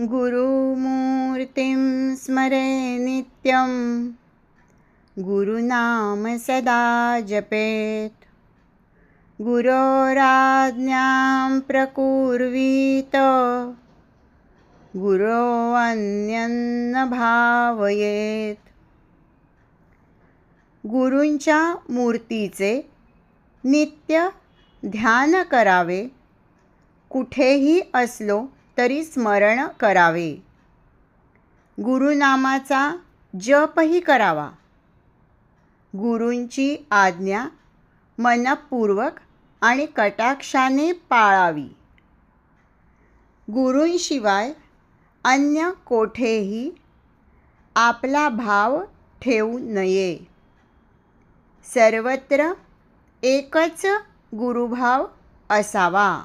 गुरुमूर्तिं स्मरे नित्यं। गुरुनाम सदा जपेत्। गुरोराज्ञां प्रकुर्वीत। गुरो अन्यन्न भावयेत। गुरूंच्या मूर्तीचे नित्य ध्यान करावे कुठेही असलो तरी स्मरण करावे. गुरुनामाचा जपही करावा. गुरूंची आज्ञा मनपूर्वक आणि कटाक्षाने पाळावी. गुरूंशिवाय अन्य कोठेही आपला भाव ठेवू नये. सर्वत्र एकच गुरुभाव असावा.